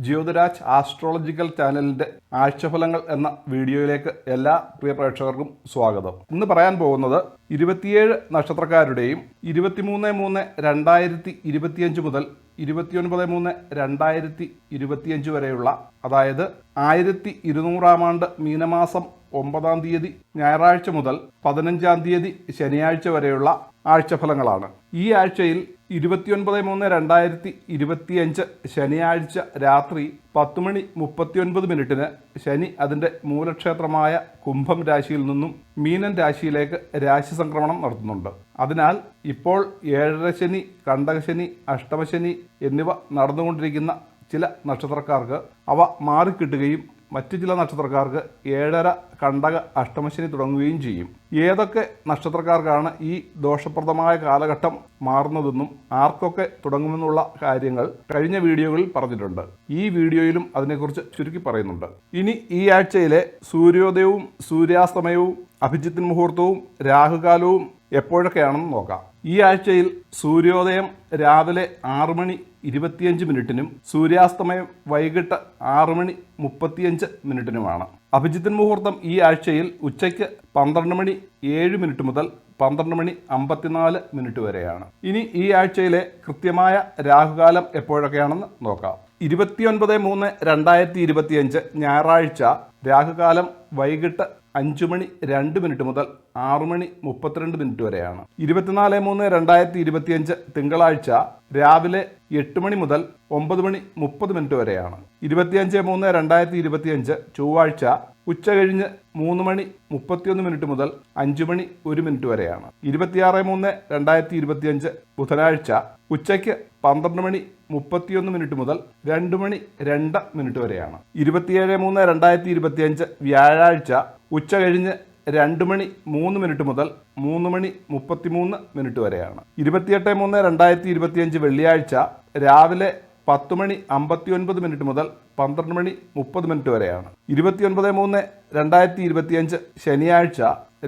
Jyothiraj astrological ചാനലിന്റെ ആഴ്ചഫലങ്ങൾ എന്ന വീഡിയോയിലേക്ക് എല്ലാ പ്രിയ പ്രേക്ഷകർക്കും സ്വാഗതം. ഇന്ന് പറയാൻ പോകുന്നത് ഇരുപത്തിയേഴ് നക്ഷത്രക്കാരുടെയും ഇരുപത്തിമൂന്ന് മൂന്ന് രണ്ടായിരത്തി ഇരുപത്തിയഞ്ച് മുതൽ ഇരുപത്തിയൊൻപത് മൂന്ന് രണ്ടായിരത്തി ഇരുപത്തിയഞ്ച് വരെയുള്ള അതായത് ആയിരത്തി ഇരുന്നൂറാം ആണ്ട് മീനമാസം ഒമ്പതാം തീയതി ഞായറാഴ്ച മുതൽ പതിനഞ്ചാം തീയതി ശനിയാഴ്ച വരെയുള്ള ആഴ്ചഫലങ്ങളാണ്. ഈ ആഴ്ചയിൽ ഇരുപത്തിയൊൻപത് മൂന്ന് രണ്ടായിരത്തി ഇരുപത്തിയഞ്ച് ശനിയാഴ്ച രാത്രി പത്ത് മണി മുപ്പത്തിയൊൻപത് മിനിറ്റിന് ശനി അതിന്റെ മൂലക്ഷേത്രമായ കുംഭം രാശിയിൽ നിന്നും മീനൻ രാശിയിലേക്ക് രാശി സംക്രമണം നടത്തുന്നുണ്ട്. അതിനാൽ ഇപ്പോൾ ഏഴര ശനി കണ്ടകശനി അഷ്ടമശനി എന്നിവ നടന്നുകൊണ്ടിരിക്കുന്ന ചില നക്ഷത്രക്കാർക്ക് അവ മാറിക്കിട്ടുകയും മറ്റു ചില നക്ഷത്രക്കാർക്ക് ഏഴര കണ്ടക അഷ്ടമശനി തുടങ്ങുകയും ചെയ്യും. ഏതൊക്കെ നക്ഷത്രക്കാർക്കാണ് ഈ ദോഷപ്രദമായ കാലഘട്ടം മാറുന്നതെന്നും ആർക്കൊക്കെ തുടങ്ങുമെന്നുള്ള കാര്യങ്ങൾ കഴിഞ്ഞ വീഡിയോകളിൽ പറഞ്ഞിട്ടുണ്ട്. ഈ വീഡിയോയിലും അതിനെക്കുറിച്ച് ചുരുക്കി പറയുന്നുണ്ട്. ഇനി ഈ ആഴ്ചയിലെ സൂര്യോദയവും സൂര്യാസ്തമയവും അഭിജിത്തിൻ മുഹൂർത്തവും രാഹുകാലവും എപ്പോഴൊക്കെയാണെന്ന് നോക്കാം. ഈ ആഴ്ചയിൽ സൂര്യോദയം രാവിലെ ആറ് മണി ഇരുപത്തിയഞ്ച് മിനിറ്റിനും സൂര്യാസ്തമയം വൈകിട്ട് ആറ് മണി മുപ്പത്തിയഞ്ച് മിനിറ്റിനുമാണ്. അഭിജിത്തിൻ മുഹൂർത്തം ഈ ആഴ്ചയിൽ ഉച്ചയ്ക്ക് പന്ത്രണ്ട് മണി ഏഴ് മിനിറ്റ് മുതൽ പന്ത്രണ്ട് മണി അമ്പത്തിനാല് മിനിറ്റ് വരെയാണ്. ഇനി ഈ ആഴ്ചയിലെ കൃത്യമായ രാഹുകാലം എപ്പോഴൊക്കെയാണെന്ന് നോക്കാം. ഇരുപത്തിയൊൻപത് മൂന്ന് രണ്ടായിരത്തി ഇരുപത്തിയഞ്ച് ഞായറാഴ്ച രാഹുകാലം വൈകിട്ട് അഞ്ചു മണി രണ്ട് മിനിറ്റ് മുതൽ ആറു മണി മുപ്പത്തിരണ്ട് മിനിറ്റ് വരെയാണ്. ഇരുപത്തിനാല് മൂന്ന് രണ്ടായിരത്തി ഇരുപത്തിയഞ്ച് തിങ്കളാഴ്ച രാവിലെ എട്ട് മണി മുതൽ ഒമ്പത് മണി മുപ്പത് മിനിറ്റ് വരെയാണ്. ഇരുപത്തിയഞ്ച് മൂന്ന് രണ്ടായിരത്തി ഇരുപത്തിയഞ്ച് ചൊവ്വാഴ്ച ഉച്ച കഴിഞ്ഞ് മൂന്ന് മണി മുപ്പത്തിയൊന്ന് മിനിറ്റ് മുതൽ അഞ്ച് മണി ഒരു മിനിറ്റ് വരെയാണ്. ഇരുപത്തിയാറ് മൂന്ന് രണ്ടായിരത്തി ഇരുപത്തിയഞ്ച് ബുധനാഴ്ച ഉച്ചയ്ക്ക് പന്ത്രണ്ട് മണി മുപ്പത്തിയൊന്ന് മിനിറ്റ് മുതൽ രണ്ട് മണി രണ്ട് മിനിറ്റ് വരെയാണ്. ഇരുപത്തിയേഴ് മൂന്ന് രണ്ടായിരത്തി ഇരുപത്തിയഞ്ച് വ്യാഴാഴ്ച ഉച്ച കഴിഞ്ഞ് രണ്ട് മണി മൂന്ന് മിനിറ്റ് മുതൽ മൂന്ന് മണി മുപ്പത്തിമൂന്ന് മിനിറ്റ് വരെയാണ്. ഇരുപത്തിയെട്ട് മൂന്ന് രണ്ടായിരത്തി ഇരുപത്തിയഞ്ച് വെള്ളിയാഴ്ച രാവിലെ പത്ത് മണി അമ്പത്തിയൊൻപത് മിനിറ്റ് മുതൽ പന്ത്രണ്ട് മണി മുപ്പത് മിനിറ്റ് വരെയാണ്. ഇരുപത്തിയൊൻപത് മൂന്ന് രണ്ടായിരത്തി ഇരുപത്തിയഞ്ച് ശനിയാഴ്ച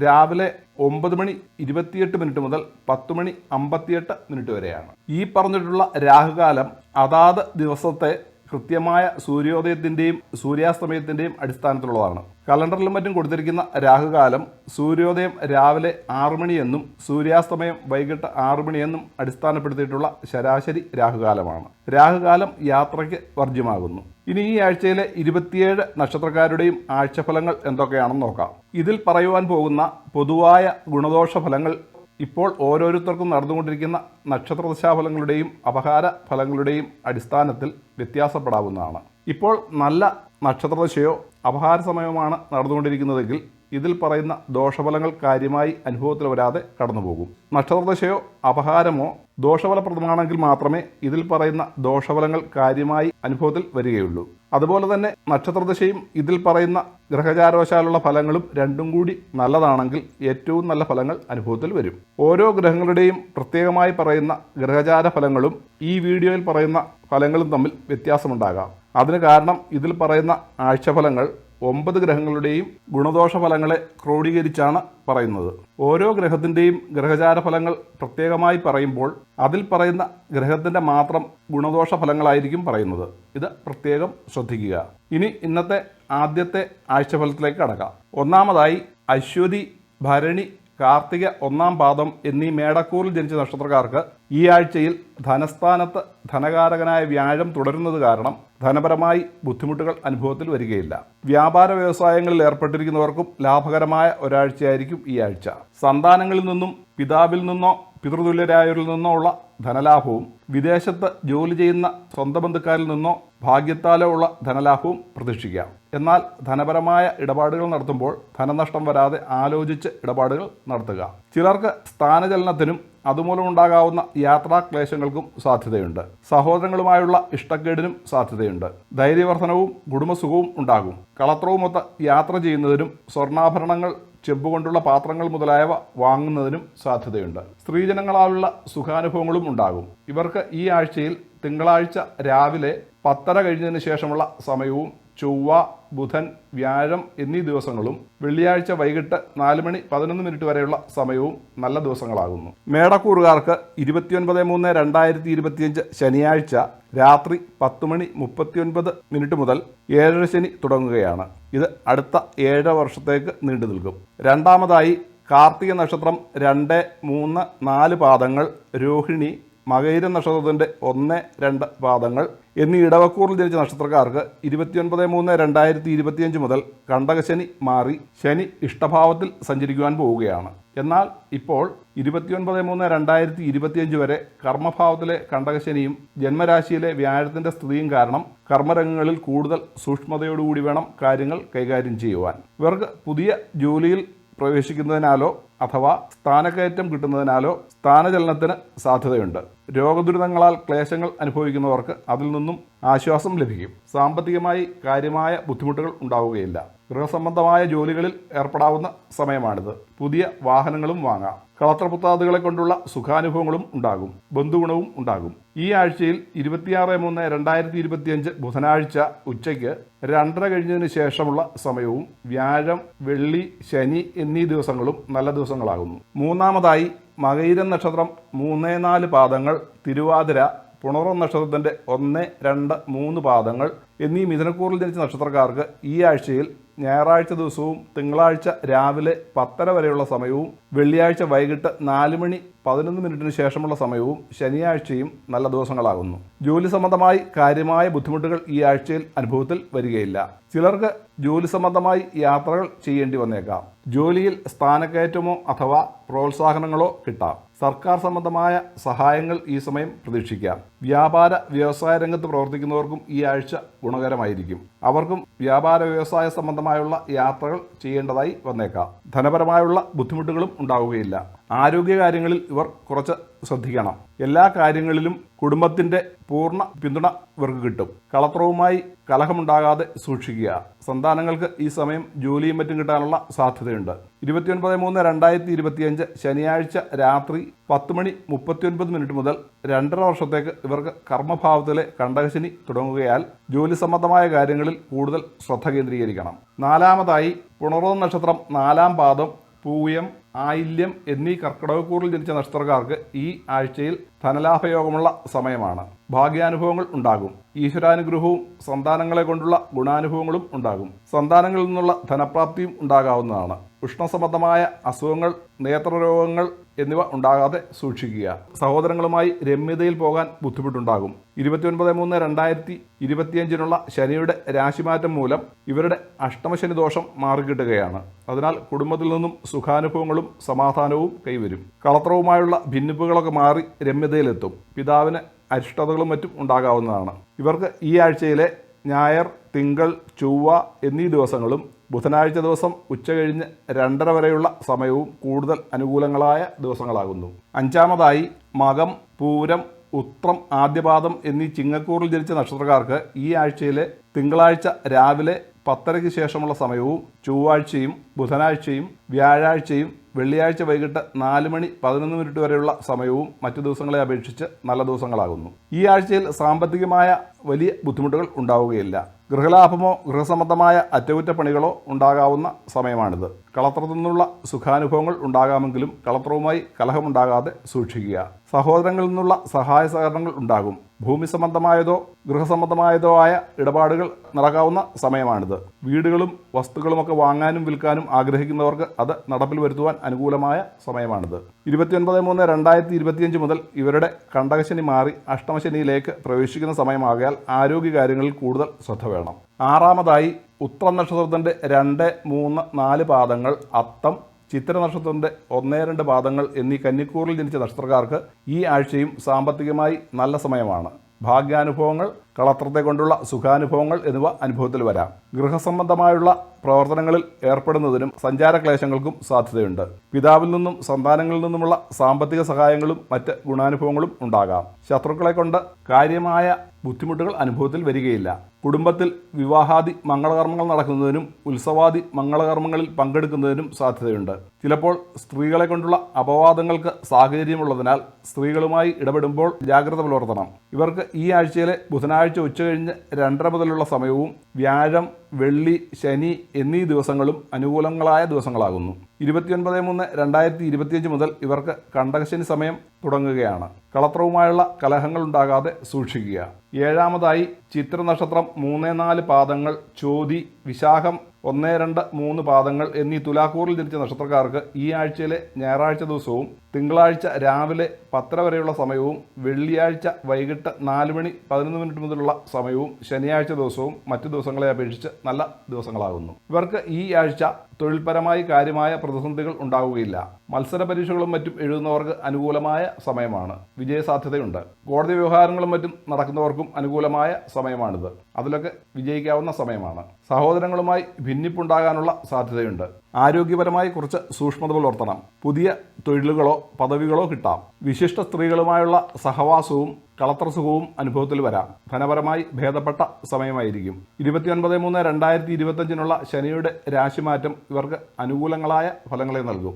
രാവിലെ ഒമ്പത് മണി ഇരുപത്തിയെട്ട് മിനിറ്റ് മുതൽ പത്ത് മണി അമ്പത്തിയെട്ട് മിനിറ്റ് വരെയാണ്. ഈ പറഞ്ഞിട്ടുള്ള രാഹുകാലം അതാത് ദിവസത്തെ കൃത്യമായ സൂര്യോദയത്തിന്റെയും സൂര്യാസ്തമയത്തിന്റെയും അടിസ്ഥാനത്തിലുള്ളതാണ്. കലണ്ടറിലും മറ്റും കൊടുത്തിരിക്കുന്ന രാഹുകാലം സൂര്യോദയം രാവിലെ ആറു മണിയെന്നും സൂര്യാസ്തമയം വൈകിട്ട് ആറു മണിയെന്നും അടിസ്ഥാനപ്പെടുത്തിയിട്ടുള്ള ശരാശരി രാഹുകാലമാണ്. രാഹുകാലം യാത്രയ്ക്ക് വർജ്യമാകുന്നു ഇനി ഈ ആഴ്ചയിലെ ഇരുപത്തിയേഴ് നക്ഷത്രക്കാരുടെയും ആഴ്ചഫലങ്ങൾ എന്തൊക്കെയാണെന്ന് നോക്കാം. ഇതിൽ പറയുവാൻ പോകുന്ന പൊതുവായ ഗുണദോഷ ഫലങ്ങൾ ഇപ്പോൾ ഓരോരുത്തർക്കും നടന്നുകൊണ്ടിരിക്കുന്ന നക്ഷത്ര ദശാഫലങ്ങളുടെയും അപഹാര ഫലങ്ങളുടെയും അടിസ്ഥാനത്തിൽ വ്യത്യാസപ്പെടാവുന്നതാണ്. ഇപ്പോൾ നല്ല നക്ഷത്രദശയോ അപഹാര സമയമാണ് നടന്നുകൊണ്ടിരിക്കുന്നതെങ്കിൽ ഇതിൽ പറയുന്ന ദോഷഫലങ്ങൾ കാര്യമായി അനുഭവത്തിൽ വരാതെ കടന്നുപോകും. നക്ഷത്രദശയോ അപഹാരമോ ദോഷഫലപ്രദമാണെങ്കിൽ മാത്രമേ ഇതിൽ പറയുന്ന ദോഷഫലങ്ങൾ കാര്യമായി അനുഭവത്തിൽ വരികയുള്ളൂ. അതുപോലെ തന്നെ നക്ഷത്രദശയും ഇതിൽ പറയുന്ന ഗ്രഹചാരവശാലുള്ള ഫലങ്ങളും രണ്ടും കൂടി നല്ലതാണെങ്കിൽ ഏറ്റവും നല്ല ഫലങ്ങൾ അനുഭവത്തിൽ വരും. ഓരോ ഗ്രഹങ്ങളുടെയും പ്രത്യേകമായി പറയുന്ന ഗ്രഹചാര ഫലങ്ങളും ഈ വീഡിയോയിൽ പറയുന്ന ഫലങ്ങളും തമ്മിൽ വ്യത്യാസമുണ്ടാകാം. അതിന് കാരണം ഇതിൽ പറയുന്ന ആഴ്ചഫലങ്ങൾ ഒമ്പത് ഗ്രഹങ്ങളുടെയും ഗുണദോഷ ഫലങ്ങളെ ക്രോഡീകരിച്ചാണ് പറയുന്നത്. ഓരോ ഗ്രഹത്തിന്റെയും ഗ്രഹചാര ഫലങ്ങൾ പ്രത്യേകമായി പറയുമ്പോൾ അതിൽ പറയുന്ന ഗ്രഹത്തിന്റെ മാത്രം ഗുണദോഷ ഫലങ്ങളായിരിക്കും പറയുന്നത്. ഇത് പ്രത്യേകം ശ്രദ്ധിക്കുക. ഇനി ഇന്നത്തെ ആദ്യത്തെ ആഴ്ചഫലത്തിലേക്ക് കടക്കാം. ഒന്നാമതായി അശ്വതി ഭരണി കാർത്തിക ഒന്നാം പാദം എന്നീ മേടക്കൂറിൽ ജനിച്ച നക്ഷത്രക്കാർക്ക് ഈ ആഴ്ചയിൽ ധനസ്ഥാനത്ത് ധനകാരകനായ വ്യാഴം തുടരുന്നത് കാരണം ധനപരമായി ബുദ്ധിമുട്ടുകൾ അനുഭവത്തിൽ വരികയില്ല. വ്യാപാര വ്യവസായങ്ങളിൽ ഏർപ്പെട്ടിരിക്കുന്നവർക്കും ലാഭകരമായ ഒരാഴ്ചയായിരിക്കും ഈ ആഴ്ച. സന്താനങ്ങളിൽ നിന്നും പിതാവിൽ നിന്നോ പിതൃതുല്യരായവരിൽ നിന്നോ ഉള്ള ധനലാഭവും വിദേശത്ത് ജോലി ചെയ്യുന്ന സ്വന്തം ബന്ധുക്കാരിൽ നിന്നോ ഭാഗ്യത്താലോ ഉള്ള ധനലാഭവും പ്രതീക്ഷിക്കാം. എന്നാൽ ധനപരമായ ഇടപാടുകൾ നടത്തുമ്പോൾ ധനനഷ്ടം വരാതെ ആലോചിച്ച് ഇടപാടുകൾ നടത്തുക. ചിലർക്ക് സ്ഥാനചലനത്തിനും അതുമൂലമുണ്ടാകാവുന്ന യാത്രാക്ലേശങ്ങൾക്കും സാധ്യതയുണ്ട്. സഹോദരങ്ങളുമായുള്ള ഇഷ്ടക്കേടിനും സാധ്യതയുണ്ട്. ധൈര്യവർദ്ധനവും കുടുംബസുഖവും ഉണ്ടാകും. കളത്രവുമൊത്ത് യാത്ര ചെയ്യുന്നതിനും സ്വർണാഭരണങ്ങൾ ചെമ്പുകൊണ്ടുള്ള പാത്രങ്ങൾ മുതലായവ വാങ്ങുന്നതിനും സാധ്യതയുണ്ട്. സ്ത്രീജനങ്ങളാലുള്ള സുഖാനുഭവങ്ങളും ഉണ്ടാകും. ഇവർക്ക് ഈ ആഴ്ചയിൽ തിങ്കളാഴ്ച രാവിലെ പത്തര കഴിഞ്ഞതിന് ശേഷമുള്ള സമയവും ചൊവ്വ ബുധൻ വ്യാഴം എന്നീ ദിവസങ്ങളും വെള്ളിയാഴ്ച വൈകിട്ട് നാല് മണി പതിനൊന്ന് മിനിറ്റ് വരെയുള്ള സമയവും നല്ല ദിവസങ്ങളാകുന്നു. മേടക്കൂറുകാർക്ക് ഇരുപത്തിയൊൻപത് മൂന്ന് രണ്ടായിരത്തി ഇരുപത്തിയഞ്ച് ശനിയാഴ്ച രാത്രി പത്ത് മണി മുപ്പത്തിയൊൻപത് മിനിറ്റ് മുതൽ ഏഴര ശനി തുടങ്ങുകയാണ്. ഇത് അടുത്ത ഏഴ് വർഷത്തേക്ക് നീണ്ടു നിൽക്കും. രണ്ടാമതായി കാർത്തിക നക്ഷത്രം രണ്ട് മൂന്ന് നാല് പാദങ്ങൾ രോഹിണി മകയിര നക്ഷത്രത്തിന്റെ ഒന്ന് രണ്ട് പാദങ്ങൾ എന്നീ ഇടവക്കൂറിൽ ജനിച്ച നക്ഷത്രക്കാർക്ക് ഇരുപത്തിയൊൻപത് മൂന്ന് രണ്ടായിരത്തി ഇരുപത്തിയഞ്ച് മുതൽ കണ്ടകശനി മാറി ശനി ഇഷ്ടഭാവത്തിൽ സഞ്ചരിക്കുവാൻ പോവുകയാണ്. എന്നാൽ ഇപ്പോൾ ഇരുപത്തിയൊൻപത് മൂന്ന് രണ്ടായിരത്തി ഇരുപത്തിയഞ്ച് വരെ കർമ്മഭാവത്തിലെ കണ്ടകശനിയും ജന്മരാശിയിലെ വ്യാഴത്തിന്റെ സ്ഥിതിയും കാരണം കർമ്മരംഗങ്ങളിൽ കൂടുതൽ സൂക്ഷ്മതയോടുകൂടി വേണം കാര്യങ്ങൾ കൈകാര്യം ചെയ്യുവാൻ. ഇവർക്ക് പുതിയ ജോലിയിൽ പ്രവേശിക്കുന്നതിനാലോ അഥവാ സ്ഥാനക്കയറ്റം കിട്ടുന്നതിനാലോ സ്ഥാനചലനത്തിന് സാധ്യതയുണ്ട്. രോഗദുരിതങ്ങളാൽ ക്ലേശങ്ങൾ അനുഭവിക്കുന്നവർക്ക് അതിൽ നിന്നും ആശ്വാസം ലഭിക്കും. സാമ്പത്തികമായി കാര്യമായ ബുദ്ധിമുട്ടുകൾ ഉണ്ടാവുകയില്ല. ഗൃഹസംബന്ധമായ ജോലികളിൽ ഏർപ്പെടാവുന്ന സമയമാണിത്. പുതിയ വാഹനങ്ങളും വാങ്ങാം. കളത്രപുത്താദികളെ കൊണ്ടുള്ള സുഖാനുഭവങ്ങളും ഉണ്ടാകും. ബന്ധുഗുണവും ഉണ്ടാകും. ഈ ആഴ്ചയിൽ ഇരുപത്തിയാറ് മൂന്ന് രണ്ടായിരത്തി ഇരുപത്തിയഞ്ച് ബുധനാഴ്ച ഉച്ചയ്ക്ക് രണ്ടര കഴിഞ്ഞതിന് ശേഷമുള്ള സമയവും വ്യാഴം വെള്ളി ശനി എന്നീ ദിവസങ്ങളും നല്ല ദിവസങ്ങളാകുന്നു. മൂന്നാമതായി മകയിരം നക്ഷത്രം മൂന്ന് നാല് പാദങ്ങൾ തിരുവാതിര പുണർവ നക്ഷത്രത്തിന്റെ ഒന്ന് രണ്ട് മൂന്ന് പാദങ്ങൾ എന്നീ മിഥുനക്കൂറിൽ ജനിച്ച നക്ഷത്രക്കാർക്ക് ഈ ആഴ്ചയിൽ ഞായറാഴ്ച ദിവസവും തിങ്കളാഴ്ച രാവിലെ പത്തര വരെയുള്ള സമയവും വെള്ളിയാഴ്ച വൈകിട്ട് നാല് മണി പതിനൊന്ന് മിനിറ്റിന് ശേഷമുള്ള സമയവും ശനിയാഴ്ചയും നല്ല ദിവസങ്ങളാകുന്നു. ജോലി സംബന്ധമായി കാര്യമായ ബുദ്ധിമുട്ടുകൾ ഈ ആഴ്ചയിൽ അനുഭവത്തിൽ വരികയില്ല. ചിലർക്ക് ജോലി സംബന്ധമായി യാത്രകൾ ചെയ്യേണ്ടി വന്നേക്കാം. ജോലിയിൽ സ്ഥാനക്കയറ്റമോ അഥവാ പ്രോത്സാഹനങ്ങളോ കിട്ടാം. സർക്കാർ സംബന്ധമായ സഹായങ്ങൾ ഈ സമയം പ്രതീക്ഷിക്കാം. വ്യാപാര വ്യവസായ രംഗത്ത് പ്രവർത്തിക്കുന്നവർക്കും ഈ ആഴ്ച ഗുണകരമായിരിക്കും. അവർക്കും വ്യാപാര വ്യവസായ സംബന്ധമായുള്ള യാത്രകൾ ചെയ്യേണ്ടതായി വന്നേക്കാം. ധനപരമായുള്ള ബുദ്ധിമുട്ടുകളും ഉണ്ടാവുകയില്ല. ആരോഗ്യകാര്യങ്ങളിൽ ഇവർ കുറച്ച് ശ്രദ്ധിക്കണം. എല്ലാ കാര്യങ്ങളിലും കുടുംബത്തിന്റെ പൂർണ പിന്തുണ ഇവർക്ക് കിട്ടും. കളത്രവുമായി കലഹമുണ്ടാകാതെ സൂക്ഷിക്കുക. സന്താനങ്ങൾക്ക് ഈ സമയം ജോലിയും മറ്റും കിട്ടാനുള്ള സാധ്യതയുണ്ട്. ഇരുപത്തിയൊൻപത് മൂന്ന് രണ്ടായിരത്തി ഇരുപത്തിയഞ്ച് ശനിയാഴ്ച രാത്രി പത്ത് മണി മുപ്പത്തിയൊൻപത് മിനിറ്റ് മുതൽ രണ്ടര വർഷത്തേക്ക് ഇവർക്ക് കർമ്മഭാവത്തിലെ കണ്ടകശനി തുടങ്ങുകയാൽ ജോലി സംബന്ധമായ കാര്യങ്ങളിൽ കൂടുതൽ ശ്രദ്ധ കേന്ദ്രീകരിക്കണം. നാലാമതായി പുണർവ നക്ഷത്രം നാലാം പാദം പൂയം ആയില്യം എന്നീ കർക്കിടകക്കൂറിൽ ജനിച്ച നക്ഷത്രക്കാർക്ക് ഈ ആഴ്ചയിൽ ധനലാഭയോഗമുള്ള സമയമാണ്. ഭാഗ്യാനുഭവങ്ങൾ ഉണ്ടാകും. ഈശ്വരാനുഗ്രഹവും സന്താനങ്ങളെ കൊണ്ടുള്ള ഗുണാനുഭവങ്ങളും ഉണ്ടാകും. സന്താനങ്ങളിൽ നിന്നുള്ള ധനപ്രാപ്തിയും ഉണ്ടാകാവുന്നതാണ്. ഉഷ്ണസംബന്ധമായ അസുഖങ്ങൾ നേത്രരോഗങ്ങൾ എന്നിവ ഉണ്ടാകാതെ സൂക്ഷിക്കുക. സഹോദരങ്ങളുമായി രമ്യതയിൽ പോകാൻ ബുദ്ധിമുട്ടുണ്ടാകും. ഇരുപത്തിയൊൻപത് മൂന്ന് രണ്ടായിരത്തി ഇരുപത്തിയഞ്ചിനുള്ള ശനിയുടെ രാശിമാറ്റം മൂലം ഇവരുടെ അഷ്ടമശനി ദോഷം മാറിക്കിട്ടുകയാണ്. അതിനാൽ കുടുംബത്തിൽ നിന്നും സുഖാനുഭവങ്ങളും സമാധാനവും കൈവരും. കളത്രവുമായുള്ള ഭിന്നിപ്പുകളൊക്കെ മാറി രമ്യതയിലെത്തും. പിതാവിന് അരിഷ്ടതകളും മറ്റും ഉണ്ടാകാവുന്നതാണ്. ഇവർക്ക് ഈ ആഴ്ചയിലെ ഞായർ തിങ്കൾ ചൊവ്വ എന്നീ ദിവസങ്ങളും ബുധനാഴ്ച ദിവസം ഉച്ചകഴിഞ്ഞ് രണ്ടര വരെയുള്ള സമയവും കൂടുതൽ അനുകൂലങ്ങളായ ദിവസങ്ങളാകുന്നു. അഞ്ചാമതായി മകം പൂരം ഉത്രം ആദ്യപാദം എന്നീ ചിങ്ങക്കൂറിൽ ജനിച്ച നക്ഷത്രക്കാർക്ക് ഈ ആഴ്ചയിലെ തിങ്കളാഴ്ച രാവിലെ പത്തരയ്ക്ക് ശേഷമുള്ള സമയവും ചൊവ്വാഴ്ചയും ബുധനാഴ്ചയും വ്യാഴാഴ്ചയും വെള്ളിയാഴ്ച വൈകിട്ട് നാല് മണി പതിനൊന്ന് മിനിറ്റ് വരെയുള്ള സമയവും മറ്റു ദിവസങ്ങളെ അപേക്ഷിച്ച് നല്ല ദിവസങ്ങളാകുന്നു. ഈ ആഴ്ചയിൽ സാമ്പത്തികമായ വലിയ ബുദ്ധിമുട്ടുകൾ ഉണ്ടാവുകയില്ല. ഗൃഹലാഭമോ ഗൃഹസംബന്ധമായ അറ്റകുറ്റപ്പണികളോ ഉണ്ടാകാവുന്ന സമയമാണിത്. കളത്രത്തിൽ നിന്നുള്ള സുഖാനുഭവങ്ങൾ ഉണ്ടാകാമെങ്കിലും കളത്രവുമായി കലഹമുണ്ടാകാതെ സൂക്ഷിക്കുക. സഹോദരങ്ങളിൽ നിന്നുള്ള സഹായ സഹകരണങ്ങൾ ഉണ്ടാകും. ഭൂമി സംബന്ധമായതോ ഗൃഹസംബന്ധമായതോ ആയ ഇടപാടുകൾ നടക്കാവുന്ന സമയമാണിത്. വീടുകളും വസ്തുക്കളുമൊക്കെ വാങ്ങാനും വിൽക്കാനും ആഗ്രഹിക്കുന്നവർക്ക് അത് നടപ്പിൽ വരുത്തുവാൻ അനുകൂലമായ സമയമാണിത്. ഇരുപത്തിയൊൻപത് മൂന്ന് രണ്ടായിരത്തി ഇരുപത്തിയഞ്ച് മുതൽ ഇവരുടെ കണ്ടകശനി മാറി അഷ്ടമശനിയിലേക്ക് പ്രവേശിക്കുന്ന സമയമാകയാൽ ആരോഗ്യകാര്യങ്ങളിൽ കൂടുതൽ ശ്രദ്ധ വേണം. ആറാമതായി ഉത്ര നക്ഷത്രത്തിന്റെ രണ്ട് മൂന്ന് നാല് പാദങ്ങൾ അത്തം ചിത്ര നക്ഷത്രത്തിന്റെ ഒന്നേ രണ്ട് പാദങ്ങൾ എന്നീ കന്നിക്കൂറിൽ ജനിച്ച നക്ഷത്രക്കാർക്ക് ഈ ആഴ്ചയും സാമ്പത്തികമായി നല്ല സമയമാണ്. ഭാഗ്യാനുഭവങ്ങൾ കളത്രത്തെ കൊണ്ടുള്ള സുഖാനുഭവങ്ങൾ എന്നിവ അനുഭവത്തിൽ വരാം. ഗൃഹസംബന്ധമായുള്ള പ്രവർത്തനങ്ങളിൽ ഏർപ്പെടുന്നതിനും സഞ്ചാരക്ലേശങ്ങൾക്കും സാധ്യതയുണ്ട്. പിതാവിൽ നിന്നും സന്താനങ്ങളിൽ നിന്നുമുള്ള സാമ്പത്തിക സഹായങ്ങളും മറ്റ് ഗുണാനുഭവങ്ങളും ഉണ്ടാകാം. ശത്രുക്കളെ കൊണ്ട് കാര്യമായ ബുദ്ധിമുട്ടുകൾ അനുഭവത്തിൽ വരികയില്ല. കുടുംബത്തിൽ വിവാഹാദി മംഗളകർമ്മങ്ങൾ നടക്കുന്നതിനും ഉത്സവാദി മംഗളകർമ്മങ്ങളിൽ പങ്കെടുക്കുന്നതിനും സാധ്യതയുണ്ട്. ചിലപ്പോൾ സ്ത്രീകളെ കൊണ്ടുള്ള അപവാദങ്ങൾക്ക് സാഹചര്യമുള്ളതിനാൽ സ്ത്രീകളുമായി ഇടപെടുമ്പോൾ ജാഗ്രത പുലർത്തണം. ഇവർക്ക് ഈ ആഴ്ചയിലെ ബുധനാഴ്ച ഉച്ചകഴിഞ്ഞ് രണ്ടര മുതലുള്ള സമയവും വ്യാഴം വെള്ളി ശനി എന്നീ ദിവസങ്ങളും അനുകൂലങ്ങളായ ദിവസങ്ങളാകുന്നു. ഇരുപത്തിയൊൻപത് മൂന്ന് രണ്ടായിരത്തി ഇരുപത്തിയഞ്ച് മുതൽ ഇവർക്ക് കണ്ടകശനി സമയം തുടങ്ങുകയാണ്. കളത്രവുമായുള്ള കലഹങ്ങൾ ഉണ്ടാകാതെ സൂക്ഷിക്കുക. ഏഴാമതായി ചിത്ര നക്ഷത്രം മൂന്ന് നാല് പാദങ്ങൾ ചോതി വിശാഖം ഒന്ന് രണ്ട് മൂന്ന് പാദങ്ങൾ എന്നീ തുലാക്കൂറിൽ ജനിച്ച നക്ഷത്രക്കാർക്ക് ഈ ആഴ്ചയിലെ ഞായറാഴ്ച ദിവസവും തിങ്കളാഴ്ച രാവിലെ പത്തര വരെയുള്ള സമയവും വെള്ളിയാഴ്ച വൈകിട്ട് നാല് മണി പതിനൊന്ന് മിനിറ്റ് മുതലുള്ള സമയവും ശനിയാഴ്ച ദിവസവും മറ്റു ദിവസങ്ങളെ അപേക്ഷിച്ച് നല്ല ദിവസങ്ങളാകുന്നു. ഇവർക്ക് ഈ ആഴ്ച തൊഴിൽപരമായി കാര്യമായ പ്രതിസന്ധികൾ ഉണ്ടാവുകയില്ല. മത്സര പരീക്ഷകളും മറ്റും എഴുതുന്നവർക്ക് അനുകൂലമായ സമയമാണ്. വിജയസാധ്യതയുണ്ട്. കോടതി വ്യവഹാരങ്ങളും മറ്റും നടക്കുന്നവർക്കും അനുകൂലമായ സമയമാണിത്. അതിലൊക്കെ വിജയിക്കാവുന്ന സമയമാണ്. സഹോദരങ്ങളുമായി ഭിന്നിപ്പുണ്ടാകാനുള്ള സാധ്യതയുണ്ട്. ആരോഗ്യപരമായി കുറച്ച് സൂക്ഷ്മത പുലർത്തണം പുതിയ തൊഴിലുകളോ പദവികളോ കിട്ടാം. വിശിഷ്ട സ്ത്രീകളുമായുള്ള സഹവാസവും കളത്രസുഖവും അനുഭവത്തിൽ വരാം. ധനപരമായി ഭേദപ്പെട്ട സമയമായിരിക്കും. ഇരുപത്തിയൊൻപത് മൂന്ന് രണ്ടായിരത്തി ഇരുപത്തഞ്ചിനുള്ള ശനിയുടെ രാശിമാറ്റം ഇവർക്ക് അനുകൂലങ്ങളായ ഫലങ്ങളെ നൽകും.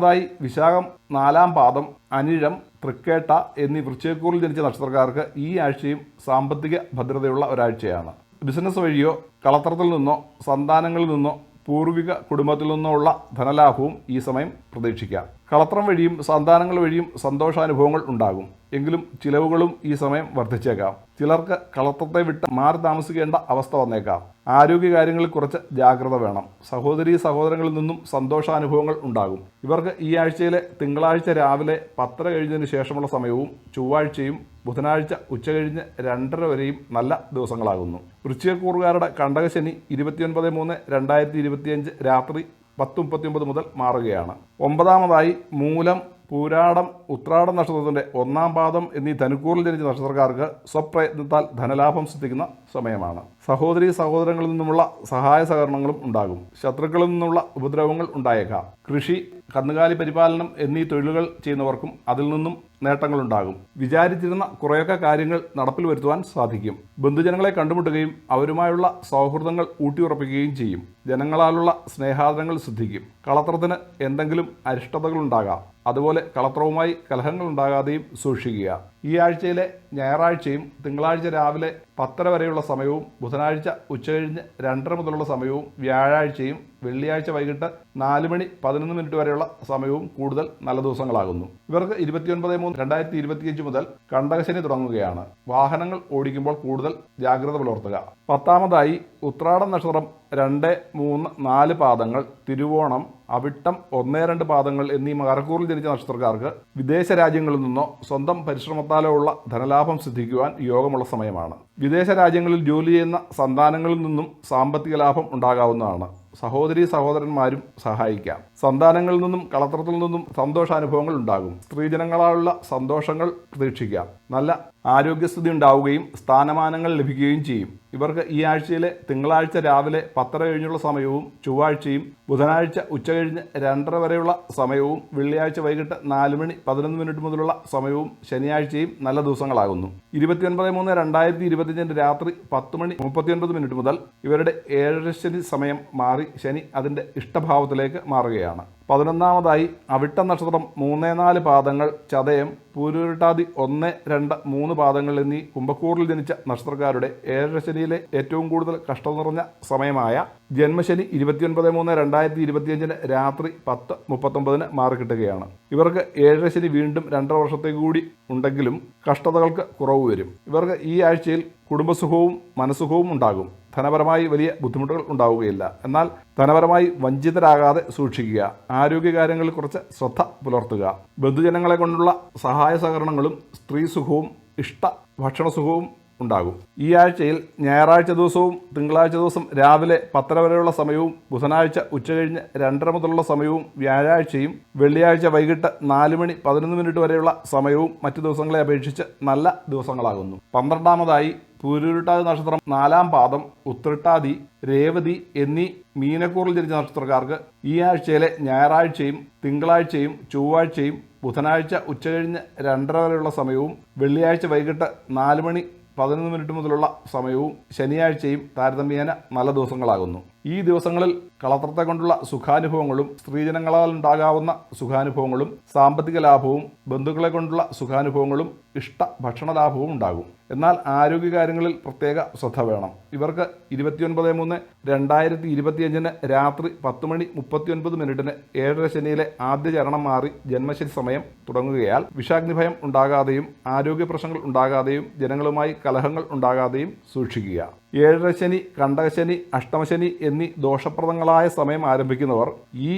എട്ടാമതായി വിശാഖം നാലാം പാദം അനിഴം തൃക്കേട്ട എന്നീ വൃശ്ചയക്കൂറിൽ ജനിച്ച നക്ഷത്രക്കാർക്ക് ഈ ആഴ്ചയും സാമ്പത്തിക ഭദ്രതയുള്ള ഒരാഴ്ചയാണ്. ബിസിനസ് വഴിയോ കളത്രത്തിൽ നിന്നോ സന്താനങ്ങളിൽ നിന്നോ പൂർവിക കുടുംബത്തിൽ നിന്നുള്ള ധനലാഭവും ഈ സമയം പ്രതീക്ഷിക്കാം. കളത്രം വഴിയും സന്താനങ്ങൾ വഴിയും സന്തോഷാനുഭവങ്ങൾ ഉണ്ടാകും. എങ്കിലും ചിലവുകളും ഈ സമയം വർദ്ധിച്ചേക്കാം. ചിലർക്ക് കളത്രത്തെ വിട്ട് മാറി താമസിക്കേണ്ട അവസ്ഥ വന്നേക്കാം. ആരോഗ്യകാര്യങ്ങളിൽ കുറച്ച് ജാഗ്രത വേണം. സഹോദരി സഹോദരങ്ങളിൽ നിന്നും സന്തോഷാനുഭവങ്ങൾ ഉണ്ടാകും. ഇവർക്ക് ഈ ആഴ്ചയിലെ തിങ്കളാഴ്ച രാവിലെ പത്ര കഴിഞ്ഞതിന് ശേഷമുള്ള സമയവും ചൊവ്വാഴ്ചയും ബുധനാഴ്ച ഉച്ചകഴിഞ്ഞ് രണ്ടര വരെയും നല്ല ദിവസങ്ങളാകുന്നു. വൃശ്ചികക്കൂറുകാരുടെ കണ്ടകശനി ഇരുപത്തിയൊൻപത് മൂന്ന് രണ്ടായിരത്തി ഇരുപത്തിയഞ്ച് രാത്രി പത്ത് മുപ്പത്തിയൊമ്പത് മുതൽ മാറുകയാണ്. ഒമ്പതാമതായി മൂലം പൂരാടം ഉത്രാടം നക്ഷത്രത്തിന്റെ ഒന്നാം പാദം എന്നീ ധനുക്കൂറിൽ ജനിച്ച നക്ഷത്രക്കാർക്ക് സ്വപ്രയത്നത്താൽ ധനലാഭം സിദ്ധിക്കുന്ന സമയമാണ്. സഹോദരി സഹോദരങ്ങളിൽ നിന്നുമുള്ള സഹായ സഹകരണങ്ങളും ഉണ്ടാകും. ശത്രുക്കളിൽ നിന്നുള്ള ഉപദ്രവങ്ങൾ ഉണ്ടായേക്കാം. കൃഷി കന്നുകാലി പരിപാലനം എന്നീ തൊഴിലുകൾ ചെയ്യുന്നവർക്കും അതിൽ നിന്നും നേട്ടങ്ങളുണ്ടാകും വിചാരിച്ചിരുന്ന കുറേയൊക്കെ കാര്യങ്ങൾ നടപ്പിൽ വരുത്തുവാൻ സാധിക്കും. ബന്ധുജനങ്ങളെ കണ്ടുമുട്ടുകയും അവരുമായുള്ള സൗഹൃദങ്ങൾ ഊട്ടിയുറപ്പിക്കുകയും ചെയ്യും. ജനങ്ങളാലുള്ള സ്നേഹാദരങ്ങൾ ശ്രദ്ധിക്കും. കളത്രത്തിന് എന്തെങ്കിലും അരിഷ്ടതകളുണ്ടാകാം അതുപോലെ കളത്രവുമായി കലഹങ്ങൾ ഉണ്ടാകാതെയും സൂക്ഷിക്കുക. ഈ ആഴ്ചയിലെ ഞായറാഴ്ചയും തിങ്കളാഴ്ച രാവിലെ പത്തര വരെയുള്ള സമയവും ബുധനാഴ്ച ഉച്ചകഴിഞ്ഞ് രണ്ടര മുതലുള്ള സമയവും വ്യാഴാഴ്ചയും വെള്ളിയാഴ്ച വൈകിട്ട് നാല് മണി പതിനൊന്ന് മിനിറ്റ് വരെയുള്ള സമയവും കൂടുതൽ നല്ല ദിവസങ്ങളാകുന്നു. ഇവർക്ക് ഇരുപത്തിയൊൻപത് മൂന്ന് രണ്ടായിരത്തി ഇരുപത്തിയഞ്ച് മുതൽ കണ്ടകശനി തുടങ്ങുകയാണ്. വാഹനങ്ങൾ ഓടിക്കുമ്പോൾ കൂടുതൽ ജാഗ്രത പുലർത്തുക. പത്താമതായി ഉത്രാടം നക്ഷത്രം രണ്ട് മൂന്ന് നാല് പാദങ്ങൾ തിരുവോണം അവിട്ടം ഒന്ന് രണ്ട് പാദങ്ങൾ എന്നീ മകരക്കൂറിൽ ജനിച്ച നക്ഷത്രക്കാർക്ക് വിദേശ രാജ്യങ്ങളിൽ നിന്നോ സ്വന്തം പരിശ്രമത്താലോ ഉള്ള ധനലാഭം സിദ്ധിക്കുവാൻ യോഗമുള്ള സമയമാണ്. വിദേശ രാജ്യങ്ങളിൽ ജോലി ചെയ്യുന്ന സന്താനങ്ങളിൽ നിന്നും സാമ്പത്തിക ലാഭം ഉണ്ടാകാവുന്നതാണ്. സഹോദരി സഹോദരന്മാരും സഹായിക്കാം. സന്താനങ്ങളിൽ നിന്നും കളത്രത്തിൽ നിന്നും സന്തോഷാനുഭവങ്ങൾ ഉണ്ടാകും. സ്ത്രീജനങ്ങളാലുള്ള സന്തോഷങ്ങൾ പ്രതീക്ഷിക്കാം. നല്ല ആരോഗ്യസ്ഥിതി ഉണ്ടാവുകയും സ്ഥാനമാനങ്ങൾ ലഭിക്കുകയും ചെയ്യും. ഇവർക്ക് ഈ ആഴ്ചയിലെ തിങ്കളാഴ്ച രാവിലെ പത്തര കഴിഞ്ഞുള്ള സമയവും ചൊവ്വാഴ്ചയും ബുധനാഴ്ച ഉച്ച ഉച്ചകഴിഞ്ഞ് രണ്ടര വരെയുള്ള സമയവും വെള്ളിയാഴ്ച വൈകിട്ട് നാല് മണി പതിനൊന്ന് മിനിറ്റ് മുതലുള്ള സമയവും ശനിയാഴ്ചയും നല്ല ദിവസങ്ങളാകുന്നു. ഇരുപത്തിയൊൻപത് മൂന്ന് രണ്ടായിരത്തി ഇരുപത്തിയഞ്ചിന്റെ രാത്രി പത്ത് മണി മുപ്പത്തിയൊൻപത് മിനിറ്റ് മുതൽ ഇവരുടെ ഏഴര ശനി സമയം മാറി ശനി അതിന്റെ ഇഷ്ടഭാവത്തിലേക്ക് മാറുകയാണ്. പതിനൊന്നാമതായി അവിട്ട നക്ഷത്രം മൂന്ന് നാല് പാദങ്ങൾ ചതയം പൂരുരുട്ടാതി ഒന്ന് രണ്ട് മൂന്ന് പാദങ്ങൾ എന്നീ കുംഭക്കൂറിൽ ജനിച്ച നക്ഷത്രക്കാരുടെ ഏഴരശനിയിലെ ഏറ്റവും കൂടുതൽ കഷ്ടം നിറഞ്ഞ സമയമായ ജന്മശനി ഇരുപത്തിയൊൻപത് മൂന്ന് രണ്ടായിരത്തി ഇരുപത്തിയഞ്ചിന് രാത്രി പത്ത് മുപ്പത്തൊമ്പതിന് മാറിക്കിട്ടുകയാണ് ഇവർക്ക് ഏഴരശനി വീണ്ടും രണ്ടര വർഷത്തേക്ക് കൂടി ഉണ്ടെങ്കിലും കഷ്ടതകൾക്ക് കുറവ് വരും. ഇവർക്ക് ഈ ആഴ്ചയിൽ കുടുംബസുഖവും മനസുഖവും ഉണ്ടാകും. ധനപരമായി വലിയ ബുദ്ധിമുട്ടുകൾ ഉണ്ടാവുകയില്ല. എന്നാൽ ധനപരമായി വഞ്ചിതരാകാതെ സൂക്ഷിക്കുക. ആരോഗ്യകാര്യങ്ങളിൽ കുറച്ച് ശ്രദ്ധ പുലർത്തുക. ബന്ധുജനങ്ങളെ കൊണ്ടുള്ള സഹായ സഹകരണങ്ങളും സ്ത്രീ സുഖവും ഇഷ്ട ഭക്ഷണസുഖവും ഉണ്ടാകും. ഈ ആഴ്ചയിൽ ഞായറാഴ്ച ദിവസവും തിങ്കളാഴ്ച ദിവസം രാവിലെ പത്തര വരെയുള്ള സമയവും ബുധനാഴ്ച ഉച്ചകഴിഞ്ഞ് രണ്ടര മുതലുള്ള സമയവും വ്യാഴാഴ്ചയും വെള്ളിയാഴ്ച വൈകിട്ട് നാല് മണി പതിനൊന്ന് മിനിറ്റ് വരെയുള്ള സമയവും മറ്റു ദിവസങ്ങളെ അപേക്ഷിച്ച് നല്ല ദിവസങ്ങളാകുന്നു. പന്ത്രണ്ടാമതായി പൂരുരുട്ടാതി നക്ഷത്രം നാലാം പാദം ഉത്രട്ടാതി രേവതി എന്നീ മീനക്കൂറിൽ ജനിച്ച നക്ഷത്രക്കാർക്ക് ഈ ആഴ്ചയിലെ ഞായറാഴ്ചയും തിങ്കളാഴ്ചയും ചൊവ്വാഴ്ചയും ബുധനാഴ്ച ഉച്ചകഴിഞ്ഞ് രണ്ടര വരെയുള്ള സമയവും വെള്ളിയാഴ്ച വൈകിട്ട് നാല് മണി പതിനൊന്ന് മിനിറ്റ് മുതലുള്ള സമയവും ശനിയാഴ്ചയും താരതമ്യേന നല്ല ദിവസങ്ങളാകുന്നു. ഈ ദിവസങ്ങളിൽ കളത്രത്തെ കൊണ്ടുള്ള സുഖാനുഭവങ്ങളും സ്ത്രീജനങ്ങളാൽ ഉണ്ടാകാവുന്ന സുഖാനുഭവങ്ങളും സാമ്പത്തിക ലാഭവും ബന്ധുക്കളെ കൊണ്ടുള്ള സുഖാനുഭവങ്ങളും ഇഷ്ട ഭക്ഷണ ലാഭവും ഉണ്ടാകും. എന്നാൽ ആരോഗ്യകാര്യങ്ങളിൽ പ്രത്യേക ശ്രദ്ധ വേണം. ഇവർക്ക് ഇരുപത്തിയൊൻപത് മൂന്ന് രണ്ടായിരത്തി ഇരുപത്തിയഞ്ചിന് രാത്രി പത്ത് മണി മുപ്പത്തിയൊൻപത് മിനിറ്റിന് ഏഴര ശനിയിലെ ആദ്യ ചരണം മാറി ജന്മശനി സമയം തുടങ്ങുകയാൽ വിഷാഗ്നിഭയം ഉണ്ടാകാതെയും ആരോഗ്യ പ്രശ്നങ്ങൾ ഉണ്ടാകാതെയും ജനങ്ങളുമായി കലഹങ്ങൾ ഉണ്ടാകാതെയും സൂക്ഷിക്കുക. ഏഴര ശനി കണ്ടകശനി അഷ്ടമശനി എന്നീ ദോഷപ്രദങ്ങളായ സമയം ആരംഭിക്കുന്നവർ ഈ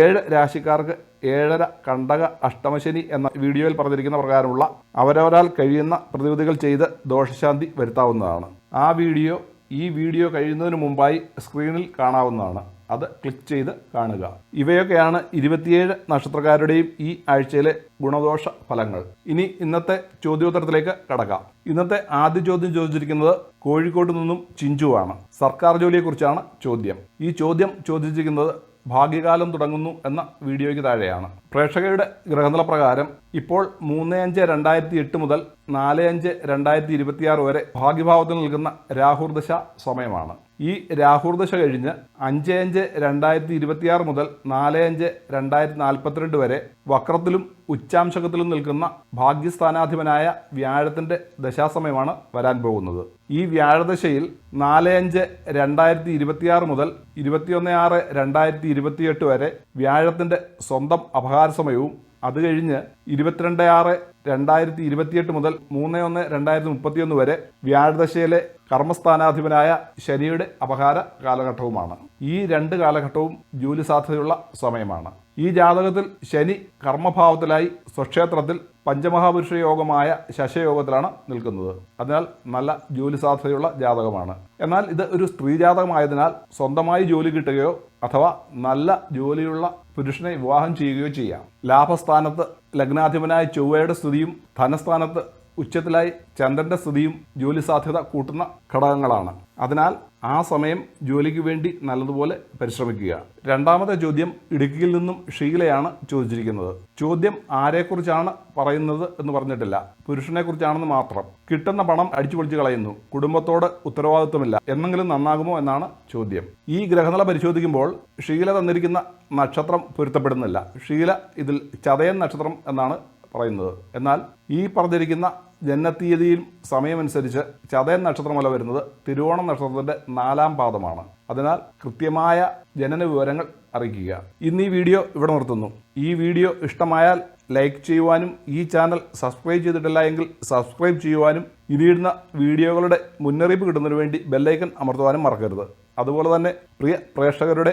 ഏഴ് രാശിക്കാർക്ക് ഏഴര കണ്ടക അഷ്ടമശനി എന്ന വീഡിയോയിൽ പറഞ്ഞിരിക്കുന്ന പ്രകാരമുള്ള അവരവരാൽ കഴിയുന്ന പ്രതിവിധികൾ ചെയ്ത് ദോഷശാന്തി വരുത്താവുന്നതാണ്. ആ വീഡിയോ ഈ വീഡിയോ കഴിയുന്നതിന് മുമ്പായി സ്ക്രീനിൽ കാണാവുന്നതാണ്. അത് ക്ലിക്ക് ചെയ്ത് കാണുക. ഇവയൊക്കെയാണ് ഇരുപത്തിയേഴ് നക്ഷത്രക്കാരുടെയും ഈ ആഴ്ചയിലെ ഗുണദോഷ ഫലങ്ങൾ. ഇനി ഇന്നത്തെ ചോദ്യോത്തരത്തിലേക്ക് കടക്കാം. ഇന്നത്തെ ആദ്യ ചോദ്യം ചോദിച്ചിരിക്കുന്നത് കോഴിക്കോട് നിന്നും ചിഞ്ചുവാണ് സർക്കാർ ജോലിയെക്കുറിച്ചാണ് ചോദ്യം. ഈ ചോദ്യം ചോദിച്ചിരിക്കുന്നത് ഭാഗ്യകാലം തുടങ്ങുന്നു എന്ന വീഡിയോയ്ക്ക് താഴെയാണ്. പ്രേക്ഷകരുടെ ഗ്രഹനില പ്രകാരം ഇപ്പോൾ മൂന്ന് അഞ്ച് രണ്ടായിരത്തി എട്ട് മുതൽ നാല് അഞ്ച് രണ്ടായിരത്തി ഇരുപത്തിയാറ് വരെ ഭാഗ്യഭാവത്തിൽ നിൽക്കുന്ന രാഹുർദശ സമയമാണ്. ഈ രാഹുർദശ കഴിഞ്ഞ് അഞ്ച് അഞ്ച് രണ്ടായിരത്തി ഇരുപത്തിയാറ് മുതൽ നാല് അഞ്ച് രണ്ടായിരത്തി നാൽപ്പത്തിരണ്ട് വരെ വക്രത്തിലും ഉച്ചാംശകത്തിലും നിൽക്കുന്ന ഭാഗ്യസ്ഥാനാധിപനായ വ്യാഴത്തിന്റെ ദശാസമയമാണ് വരാൻ പോകുന്നത്. ഈ വ്യാഴദശയിൽ നാല് അഞ്ച് രണ്ടായിരത്തി ഇരുപത്തിയാറ് മുതൽ ഇരുപത്തിയൊന്ന് ആറ് രണ്ടായിരത്തി ഇരുപത്തിയെട്ട് വരെ വ്യാഴത്തിന്റെ സ്വന്തം അപഹാര സമയവും അത് കഴിഞ്ഞ് ഇരുപത്തിരണ്ട് ആറ് രണ്ടായിരത്തി ഇരുപത്തിയെട്ട് മുതൽ മൂന്ന് ഒന്ന് രണ്ടായിരത്തി മുപ്പത്തിയൊന്ന് വരെ വ്യാഴദശയിലെ കർമ്മസ്ഥാനാധിപനായ ശനിയുടെ അപഹാര കാലഘട്ടവുമാണ്. ഈ രണ്ട് കാലഘട്ടവും ജോലി സാധ്യതയുള്ള സമയമാണ്. ഈ ജാതകത്തിൽ ശനി കർമ്മഭാവത്തിലായി സ്വക്ഷേത്രത്തിൽ പഞ്ചമഹാപുരുഷ യോഗമായ ശശയോഗത്തിലാണ് നിൽക്കുന്നത്. അതിനാൽ നല്ല ജോലി സാധ്യതയുള്ള ജാതകമാണ്. എന്നാൽ ഇത് ഒരു സ്ത്രീ ജാതകമായതിനാൽ സ്വന്തമായി ജോലി കിട്ടുകയോ അഥവാ നല്ല ജോലിയുള്ള പുരുഷനെ വിവാഹം ചെയ്യുകയോ ചെയ്യാം. ലാഭസ്ഥാനത്ത് ലഗ്നാധിപനായ ചൊവ്വയുടെ സ്ഥിതിയും ധനസ്ഥാനത്ത് ഉച്ചത്തിലായി ചന്ദ്രന്റെ സ്ഥിതിയും ജോലി സാധ്യത കൂട്ടുന്ന ഘടകങ്ങളാണ്. അതിനാൽ ആ സമയം ജോലിക്ക് വേണ്ടി നല്ലതുപോലെ പരിശ്രമിക്കുക. രണ്ടാമത്തെ ചോദ്യം ഇടുക്കിയിൽ നിന്നും ഷീലയാണ് ചോദിച്ചിരിക്കുന്നത്. ചോദ്യം ആരെക്കുറിച്ചാണ് പറയുന്നത് എന്ന് പറഞ്ഞിട്ടില്ല. പുരുഷനെ കുറിച്ചാണെന്ന് മാത്രം. കിട്ടുന്ന പണം അടിച്ചുപൊളിച്ച് കളയുന്നു. കുടുംബത്തോട് ഉത്തരവാദിത്വമില്ല. എന്നെങ്കിലും നന്നാകുമോ എന്നാണ് ചോദ്യം. ഈ ഗ്രഹനില പരിശോധിക്കുമ്പോൾ ഷീല തന്നിരിക്കുന്ന നക്ഷത്രം പൊരുത്തപ്പെടുന്നില്ല. ഷീല ഇതിൽ ചതയൻ നക്ഷത്രം എന്നാണ് പറയുന്നത്. എന്നാൽ ഈ പറഞ്ഞിരിക്കുന്ന ജന്മത്തീയതിയും സമയമനുസരിച്ച് ചതയൻ നക്ഷത്രമല വരുന്നത് തിരുവോണം നക്ഷത്രത്തിന്റെ നാലാം പാദമാണ്. അതിനാൽ കൃത്യമായ ജനന വിവരങ്ങൾ അറിയിക്കുക. ഇന്ന് ഈ വീഡിയോ ഇവിടെ നിർത്തുന്നു. ഈ വീഡിയോ ഇഷ്ടമായാൽ ലൈക്ക് ചെയ്യുവാനും ഈ ചാനൽ സബ്സ്ക്രൈബ് ചെയ്തിട്ടില്ല എങ്കിൽ സബ്സ്ക്രൈബ് ചെയ്യുവാനും ഇനിയിടുന്ന വീഡിയോകളുടെ മുന്നറിയിപ്പ് കിട്ടുന്നതിന് വേണ്ടി ബെല്ലൈക്കൺ അമർത്തുവാനും മറക്കരുത്. അതുപോലെ തന്നെ പ്രിയ പ്രേക്ഷകരുടെ